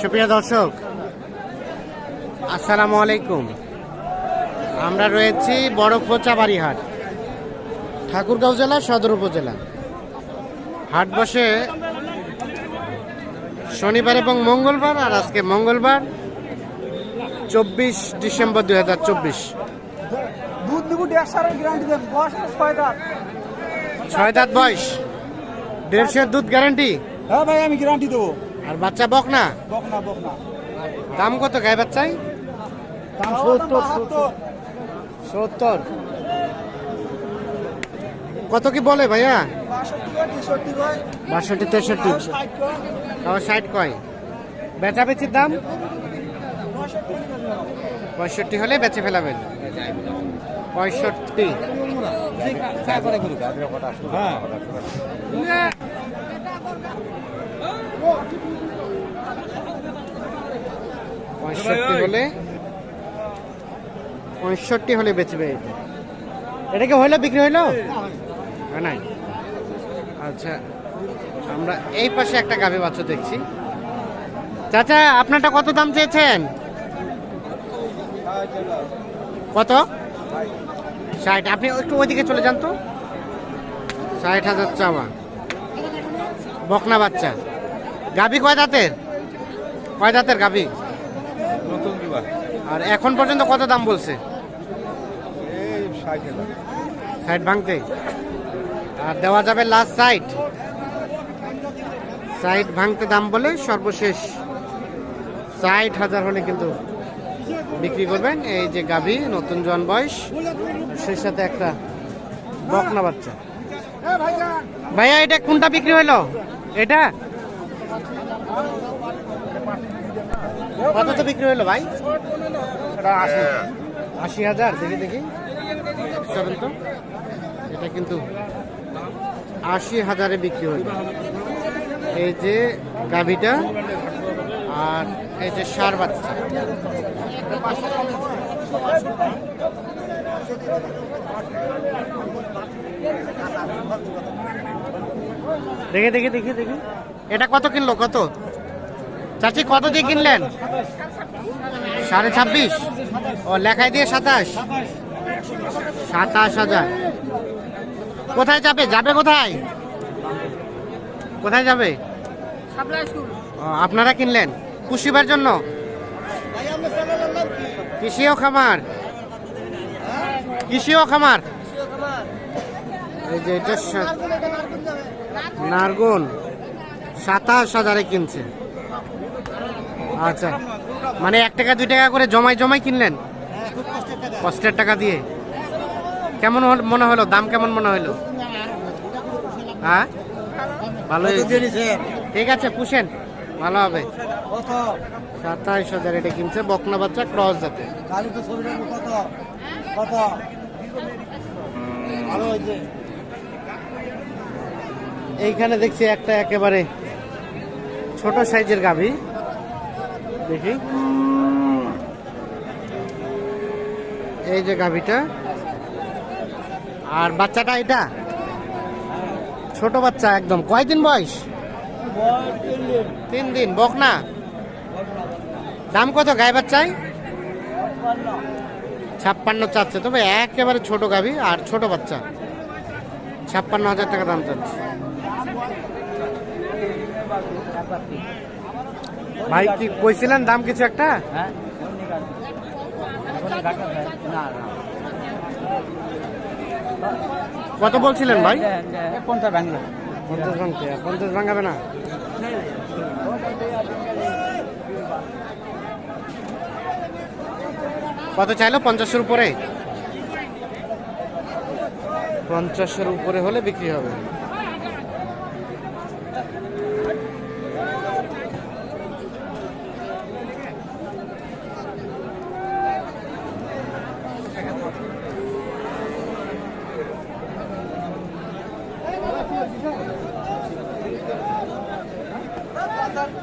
সুপ্রিয় দর্শক, আসসালামু আলাইকুম। আমরা রয়েছি বড় কোচাবাড়ি হাট ঠাকুরগাঁও জেলা, সদর উপজেলা। হাট বসে শনিবার এবং মঙ্গলবার আর আজকে মঙ্গলবার, চব্বিশ ডিসেম্বর দুই হাজার চব্বিশ। ছয় দাঁত বয়স। দেড়শের দুধ গ্যারান্টি? হ্যাঁ ভাই, আমি গ্যারান্টি দেবো। আর বাচ্চা বক না? বক না বক না। দাম কত গায়ে বাচ্চাই দাম সত্তর সত্তর। কত কি বলে ভাইয়া? বাষট্টি তেষট্টি তেষট্টি। ষাট কয়? তাও ষাট কয়? বেচা বেচির দাম? পঁয়ষট্টি পঁয়ষট্টি হলে বেচে ফেলাবেন। পঁয়ষট্টি। পঁয়ষট্টি হলে? পঁয়ষট্টি হলে বেচবে এটা। এটা কি হইল বিক্রি হইল? নাই। আচ্ছা আমরা এই পাশে একটা গাভী বাচ্চা দেখছি। চাচা আপনারটা কত দাম চেয়েছেন? কত? ষাট। আপনি একটু ওইদিকে চলে যান তো। ষাট হাজার চাওয়া। বকনা বাচ্চা। গাভী কয় দাঁতের? কয় দাঁতের গাভী? নতুন আর এখন পর্যন্ত কত দাম বলছে? সাইড ভাঙতে। আর দেওয়া যাবে লাস্ট সাইড সাইড ভাঙতে দাম বলে সর্বশেষ ষাট হাজার হলে কিন্তু বিক্রি করবেন। এই যে গাভী নতুন জন বয়স। সেই সাথে একটা বকনা বাচ্চা। ভাইয়া এটা কোনটা বিক্রি হইল? এটা? কত তো বিক্রি হইল ভাই? এটা আসে আশি হাজার দেখি দেখি। চলেন তো? এটা কিন্তু আশি হাজারে বিক্রি হল। এই যে গাভিটা আর এই যে সার বাচ্চা। দেখে দেখে দেখে দেখি। এটা কত কিনলো? কত? চাচি কত দিয়ে কিনলেন? সাড়ে ছাব্বিশ। ও লেখায় দিয়ে সাতাশ। সাতাশ হাজার। কোথায় যাবে? যাবে কোথায়? কোথায় যাবে? আপনারা কিনলেন? পুষিবার জন্য? কৃষিও খামার। কৃষিও খামার। এই যে এটা নারগুন সাতাশ হাজারে কিনছে। আচ্ছা মানে এক টাকা দুই টাকা করে জমাই জমাই কিনলেন? কষ্টের টাকা দিয়ে। কেমন মনে হলো? দাম কেমন মনে হলো? হ্যাঁ? ভালো ঠিক আছে পুষেন। ভালো হবে। সাতাইশ হাজার এটা কিনছে বকনা বাচ্চা ক্রস যাতে কত কত? ভালো হয়েছে। এইখানে দেখছি একটা একেবারে ছোট সাইজের গাভী। দেখি। এই যে গাভীটা। আর বাচ্চাটা এটা? ছোট বাচ্চা একদম। কয়দিন বয়স? তিন দিন। বক না? দাম কত গায়ে বাচ্চায়? ছাপ্পান্ন চাচ্ছে। তবে একেবারে ছোট গাভী আর ছোট বাচ্চা। ছাপ্পান্ন হাজার টাকা দাম চাচ্ছে। ভাই, কি কইছিলেন দাম কিছু একটা? কত বলছিলেন ভাই? পঞ্চাশ ভাঙতে পঞ্চাশ ভাঙাবে না? কত চাইলো? পঞ্চাশের উপরে? পঞ্চাশের উপরে হলে বিক্রি হবে।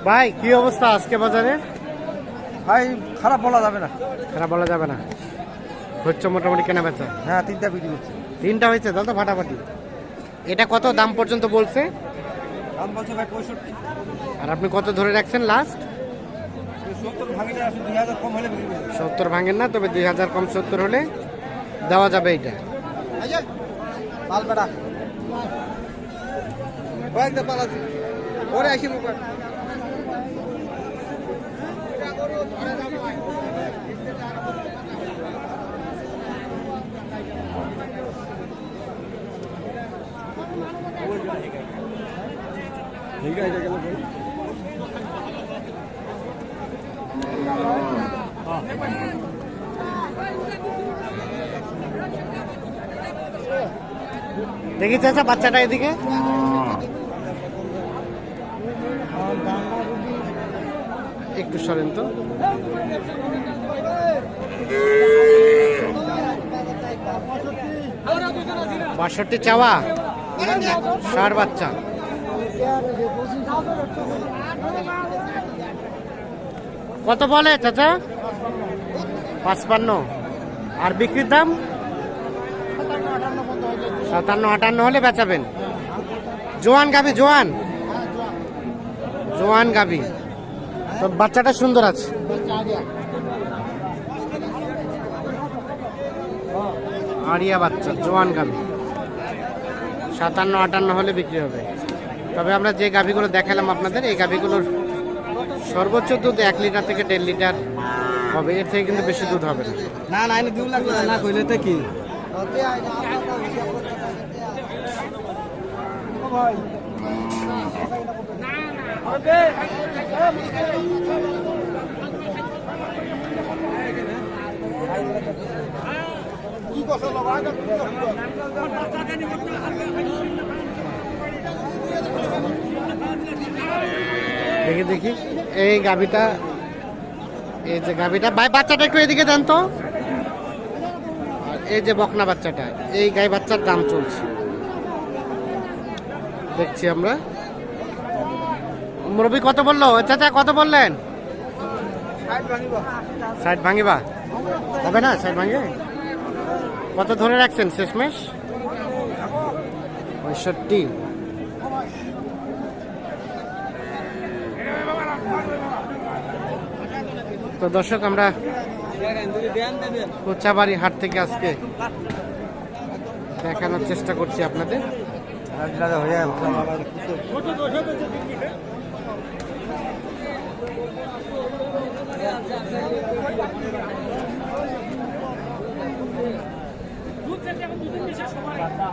ভাই কি অবস্থা আজকে বাজারে? ভাই খারাপ বলা যাবে না। খারাপ বলা যাবে না। হচ্ছে মোটামুটি কেনা বেচা। হ্যাঁ তিনটা বিক্রি করছে তিনটা হয়েছে দাদা ফাটাফাটি। এটা কত দাম পর্যন্ত বলছে? দাম বলছে ভাই পঁয়ষট্টি। আর আপনি কত ধরে রাখছেন লাস্ট সত্তর ভাঙেন না তবে দুই হাজার কম সত্তর হলে দেওয়া যাবে এইটা। পাল বেড়া। কয়েকটা পাল আছে। ওরে আসি ঠিক আছে বাচ্চাটা এদিকে একটু সরেন তো। বাষট্টি চাওয়া। ষাট বাচ্চা। কত বলে চাচা? পাঁচপান্ন। আর বিক্রির দাম? সাতান্ন, আটান্ন হলে বেচাবেন। জোয়ান গাবি জোয়ান। জোয়ান গাবি তো বাচ্চাটা সুন্দর আছে। আরিয়া বাচ্চা জোয়ান গাবি সাতান্ন আটান্ন হলে বিক্রি হবে। তবে আমরা যে গাভিগুলো দেখালাম আপনাদের এই গাভিগুলোর সর্বোচ্চ দুধ এক লিটার থেকে দেড় লিটার হবে। এর থেকে কিন্তু বেশি দুধ হবে না। না না লাগবে না কইলে তো কি? দেখি দেখি। এই গাভিটা, এই যে গাভিটা। ভাই, বাচ্চাটা একটু এদিকে দেন তো। এই যে বকনা বাচ্চাটা, এই গাই বাচ্চার দাম চলছে। দেখছি আমরা। মুরব্বী কত বলল? চাচা, কত বললেন? সাইড ভাঙিবা। হবে না সাইড ভাঙে কত ধরে রাখছেন? শেষমেশ? পঁয়ষট্টি। তো দর্শক, আমরা কোচাবাড়ি হাট থেকে আজকে দেখানোর চেষ্টা করছি আপনাদের।